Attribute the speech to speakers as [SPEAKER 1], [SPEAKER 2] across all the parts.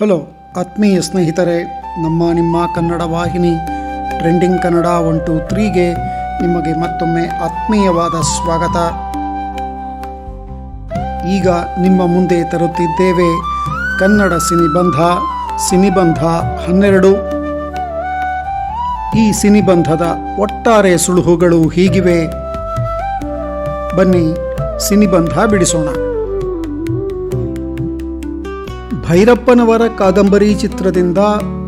[SPEAKER 1] Hello, ಆತ್ಮೀಯ ಸ್ನೇಹಿತರೆ, ನಮ್ಮ ನಿಮ್ಮ ಕನ್ನಡ ವಾಹಿನಿ, ಟ್ರೆಂಡಿಂಗ್ ಕನ್ನಡ ಒನ್ ಟು ತ್ರೀಗೆ ನಿಮಗೆ ಮತ್ತೊಮ್ಮೆ ಆತ್ಮೀಯವಾದ ಸ್ವಾಗತ. ಈಗ ನಿಮ್ಮ ಮುಂದೆ ತರುತ್ತಿದ್ದೇವೆ ಕನ್ನಡ ಸಿನಿಬಂಧ ಸಿನಿಬಂಧ ಹನ್ನೆರಡು. ಈ ಸಿನಿಬಂಧದ ಒಟ್ಟಾರೆ ಸುಳುಹುಗಳು ಹೀಗಿವೆ. ಬನ್ನಿ, ಸಿನಿಬಂಧ ಬಿಡಿಸೋಣ. ಭೈರಪ್ಪನವರ ಕಾದಂಬರಿ ಚಿತ್ರದಿಂದ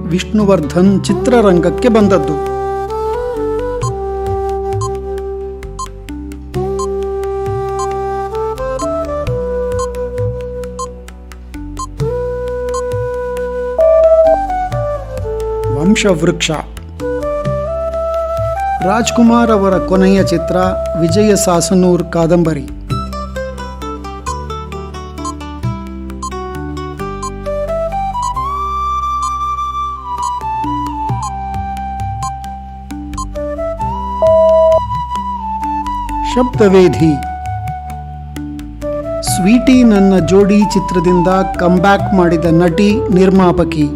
[SPEAKER 1] ವಿಷ್ಣುವರ್ಧನ್ ಚಿತ್ರರಂಗಕ್ಕೆ ಬಂದದ್ದು. ವಂಶವೃಕ್ಷ. ರಾಜ್ಕುಮಾರ್ ಅವರ ಕೊನೆಯ ಚಿತ್ರ ವಿಜಯ ಸಾಸನೂರ್ ಕಾದಂಬರಿ. ಶಬ್ದವೇಧಿ. ಸ್ವೀಟಿ ನನ್ನ ಜೋಡಿ ಚಿತ್ರದಿಂದ ಕಂಬ್ಯಾಕ್ ಮಾಡಿದ ನಟಿ ನಿರ್ಮಾಪಕಿ.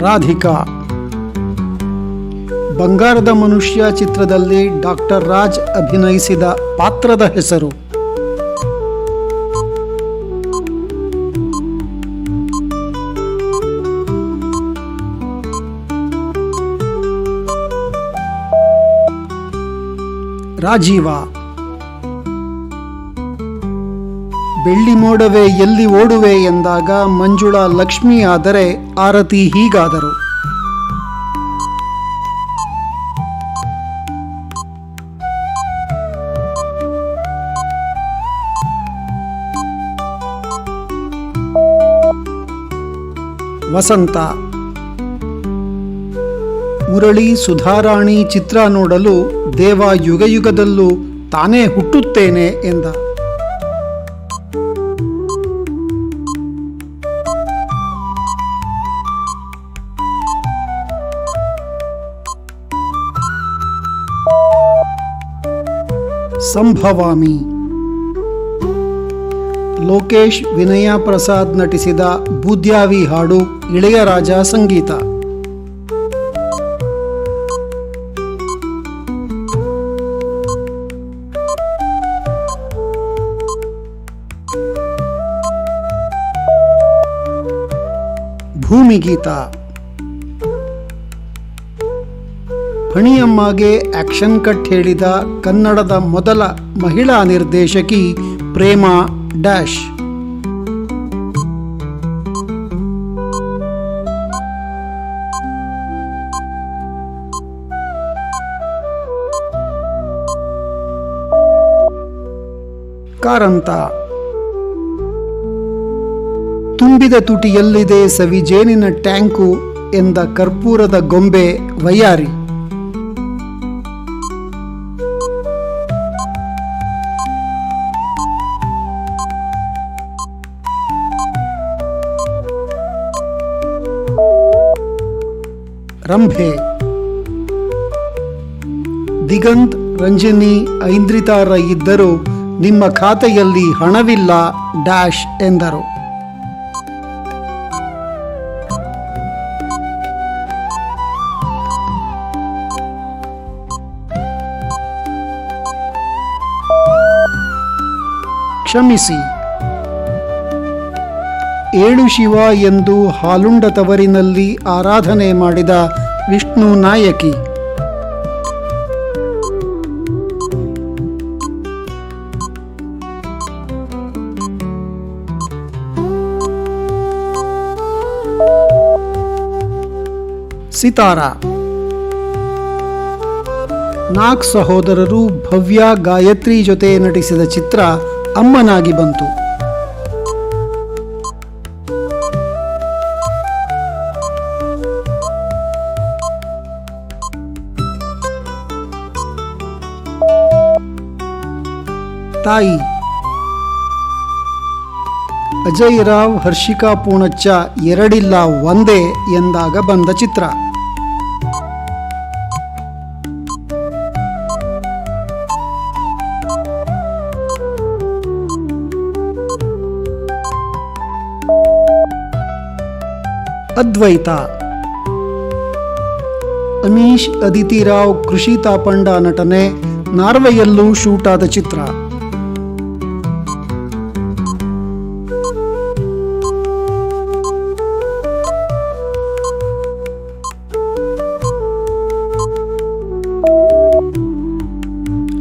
[SPEAKER 1] ರಾಧಿಕಾ. ಬಂಗಾರದ ಮನುಷ್ಯ ಚಿತ್ರದಲ್ಲಿ ಡಾಕ್ಟರ್ ರಾಜ್ ಅಭಿನಯಿಸಿದ ಪಾತ್ರದ ಹೆಸರು. ರಾಜೀವ. ಬೆಳ್ಳಿ ಮೋಡವೆ ಎಲ್ಲಿ ಓಡುವೆ ಎಂದಾಗ ಮಂಜುಳಾ ಲಕ್ಷ್ಮಿ ಆದರೆ ಆರತಿ ಹೀಗಾದರು. ವಸಂತ ಮುರಳಿ ಸುಧಾರಾಣಿ ಚಿತ್ರ ನೋಡಲು ದೇವ ಯುಗಯುಗದಲ್ಲೂ ತಾನೇ ಹುಟ್ಟುತ್ತೇನೆ ಎಂದ. ಸಂಭವಾಮಿ. ಲೋಕೇಶ್ ವಿನಯ ಪ್ರಸಾದ್ ನಟಿಸಿದ ಬೂದ್ಯಾವಿ ಹಾಡು ಇಳೆಯರಾಜ ಸಂಗೀತ. ಭೂಮಿಗೀತ. ಫಣಿಯಮ್ಮಗೆ ಆಕ್ಷನ್ ಕಟ್ ಹೇಳಿದ ಕನ್ನಡದ ಮೊದಲ ಮಹಿಳಾ ನಿರ್ದೇಶಕಿ ಪ್ರೇಮಾ ಡ್ಯಾಶ್. ಕಾರಂತ. ತುಂಬಿದ ತುಟಿಯಲ್ಲಿದೆ ಸವಿಜೇನಿನ ಟ್ಯಾಂಕು ಎಂದ ಕರ್ಪೂರದ ಗೊಂಬೆ ವಯಾರಿ. ರಂಭೆ. ದಿಗಂತ್, ರಂಜನಿ, ಐಂದ್ರಿತಾರ ಇದ್ದರೂ ನಿಮ್ಮ ಖಾತೆಯಲ್ಲಿ ಹಣವಿಲ್ಲ, ಡ್ಯಾಶ್ ಎಂದರು. ಕ್ಷಮಿಸಿ. ಏಳು ಶಿವ ಎಂದು ಹಾಲುಂಡ ತವರಿನಲ್ಲಿ ಆರಾಧನೆ ಮಾಡಿದ ವಿಷ್ಣು ನಾಯಕಿ. ಸಿತಾರ. ನಾಕ್ ಸಹೋದರರು ಭವ್ಯ ಗಾಯತ್ರಿ ಜೊತೆ ನಟಿಸಿದ ಚಿತ್ರ ಅಮ್ಮನಾಗಿ ಬಂತು. ತಾಯಿ ಅಜಯ್ ರಾವ್ ಹರ್ಷಿಕಾ ಪೂಣಚ್ಚ ಎರಡಿಲ್ಲ ಒಂದೇ ಎಂದಾಗ ಬಂದ ಚಿತ್ರ. ಅದ್ವೈತ. ಅಮೀಶ್ ಅದಿತಿ ರಾವ್ ಕೃಷಿ ತಾಪಂಡ ನಟನೆ, ನಾರ್ವೆಯಲ್ಲೂ ಶೂಟ್ ಆದ ಚಿತ್ರ.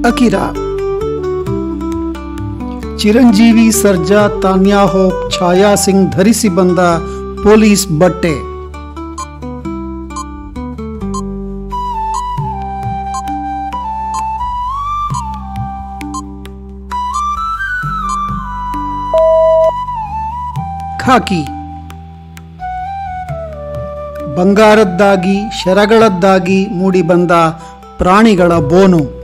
[SPEAKER 1] ಅಕಿರಾ ಚಿರಂಜೀವಿ, ಸರ್ಜಾ, ತಾನ್ಯಾ ಹೋಪ್, ಛಾಯಾ ಸಿಂಗ್ ಧರಿಸಿ ಬಂದ ಪೊಲೀಸ್ ಬಟ್ಟೆ. ಖಾಕಿ. ಬಂಗಾರದ್ದಾಗಿ ಶರಗಳದ್ದಾಗಿ ಮೂಡಿಬಂದ ಪ್ರಾಣಿಗಳ ಬೋನು.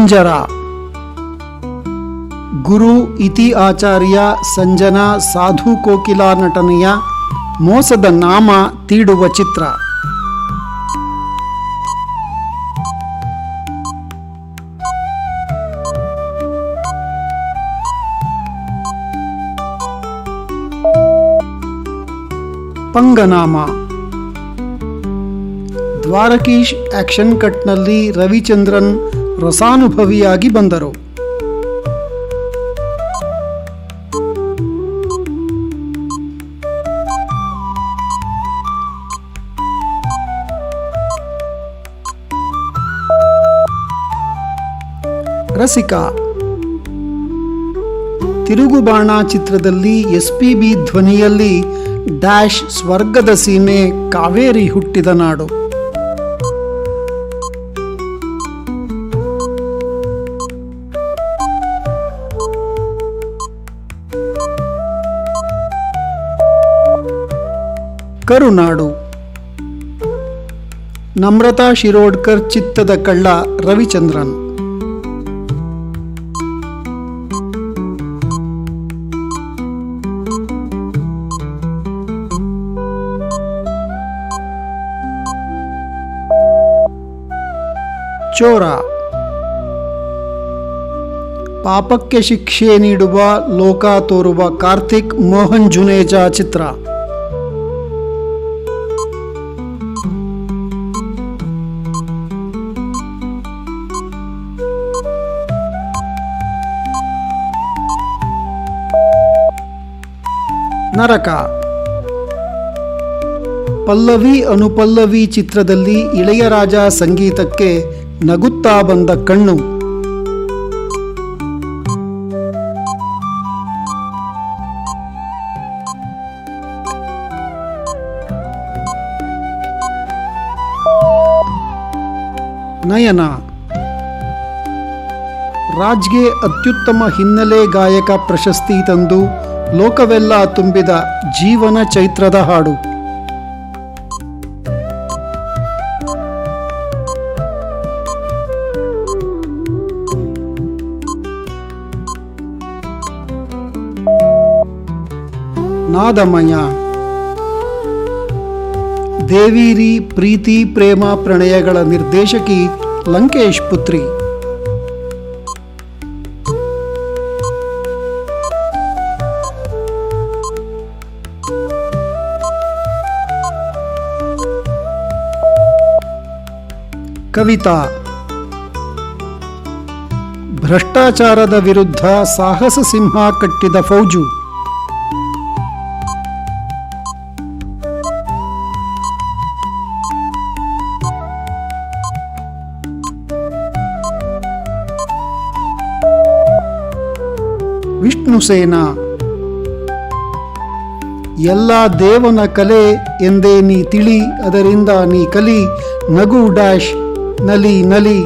[SPEAKER 1] ಪಂಜರ ಗುರು ಇತಿ ಆಚಾರ್ಯ ಸಂಜನಾ ಸಾಧು ಕೋಕಿಲಾ ನಟನೆಯ ಮೋಸದ ನಾಮ ತೀಡುವ ಚಿತ್ರ. ಪಂಗನಾಮ. ದ್ವಾರಕೀಶ್ ಆಕ್ಷನ್ ಕಟ್ನಲ್ಲಿ ರವಿಚಂದ್ರನ್ ರಸಾನುಭವಿಯಾಗಿ ಬಂದರು. ರಸಿಕಾ. ತಿರುಗುಬಾಣ ಚಿತ್ರದಲ್ಲಿ ಎಸ್ ಪಿ ಬಿ ಧ್ವನಿಯಲ್ಲಿ ಡ್ಯಾಶ್ ಸ್ವರ್ಗದ ಸೀಮೆ ಕಾವೇರಿ ಹುಟ್ಟಿದ ನಾಡು. ಕರುನಾಡು. ನಮ್ರತಾ ಶಿರೋಡ್ಕರ್ ಚಿತ್ತದ ಕಳ್ಳ ರವಿಚಂದ್ರನ್. ಚೋರ. ಪಾಪಕ್ಕೆ ಶಿಕ್ಷೆ ನೀಡುವ, ಲೋಕ ತೋರುವ ಕಾರ್ತಿಕ್ ಮೋಹನ್ ಜುನೇಜಾ ಚಿತ್ರ. ನರಕ. ಪಲ್ಲವಿ ಅನುಪಲ್ಲವಿ ಚಿತ್ರದಲ್ಲಿ ಇಳೆಯರಾಜ ಸಂಗೀತಕ್ಕೆ ನಗುತ್ತಾ ಬಂದ ಕಣ್ಣು. ನಯನ. ರಾಜ್ಗೆ ಅತ್ಯುತ್ತಮ ಹಿನ್ನೆಲೆ ಗಾಯಕ ಪ್ರಶಸ್ತಿ ತಂದು ಲೋಕವೆಲ್ಲ ತುಂಬಿದ ಜೀವನ ಚೈತ್ರದ ಹಾಡು. ನಾದಮಯ. ದೇವಿರಿ ಪ್ರೀತಿ ಪ್ರೇಮ ಪ್ರಣಯಗಳ ನಿರ್ದೇಶಕಿ ಲಂಕೇಶ್ ಪುತ್ರಿ. ಕವಿತಾ. ಭ್ರಷ್ಟಾಚಾರದ ವಿರುದ್ಧ ಸಾಹಸ ಸಿಂಹ ಕಟ್ಟಿದ ಫೌಜು. ವಿಷ್ಣು ಸೇನಾ. ಎಲ್ಲ ದೇವನ ಕಲೆ ಎಂದೇ ನೀ ತಿಳಿ, ಅದರಿಂದ ನೀ ಕಲಿ, ನಗು ಡ್ಯಾಶ್ ನಲಿ ನಲಿ.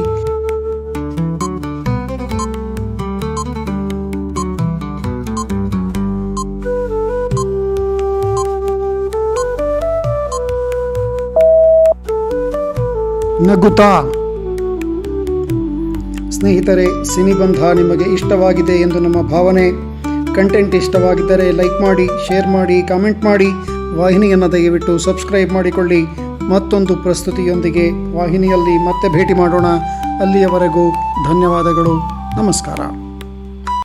[SPEAKER 1] ನಗುತಾ ಸ್ನೇಹಿತರೆ, ಸಿನಿಬಂಧ ನಿಮಗೆ ಇಷ್ಟವಾಗಿದೆ ಎಂದು ನಮ್ಮ ಭಾವನೆ. ಕಂಟೆಂಟ್ ಇಷ್ಟವಾಗಿದ್ದರೆ ಲೈಕ್ ಮಾಡಿ, ಶೇರ್ ಮಾಡಿ, ಕಾಮೆಂಟ್ ಮಾಡಿ. ವಾಹಿನಿಯನ್ನು ದಯವಿಟ್ಟು ಸಬ್ಸ್ಕ್ರೈಬ್ ಮಾಡಿಕೊಳ್ಳಿ. ಮತ್ತೊಂದು ಪ್ರಸ್ತುತಿಯೊಂದಿಗೆ ವಾಹಿನಿಯಲ್ಲಿ ಮತ್ತೆ ಭೇಟಿ ಮಾಡೋಣ. ಅಲ್ಲಿಯವರೆಗೂ ಧನ್ಯವಾದಗಳು. ನಮಸ್ಕಾರ.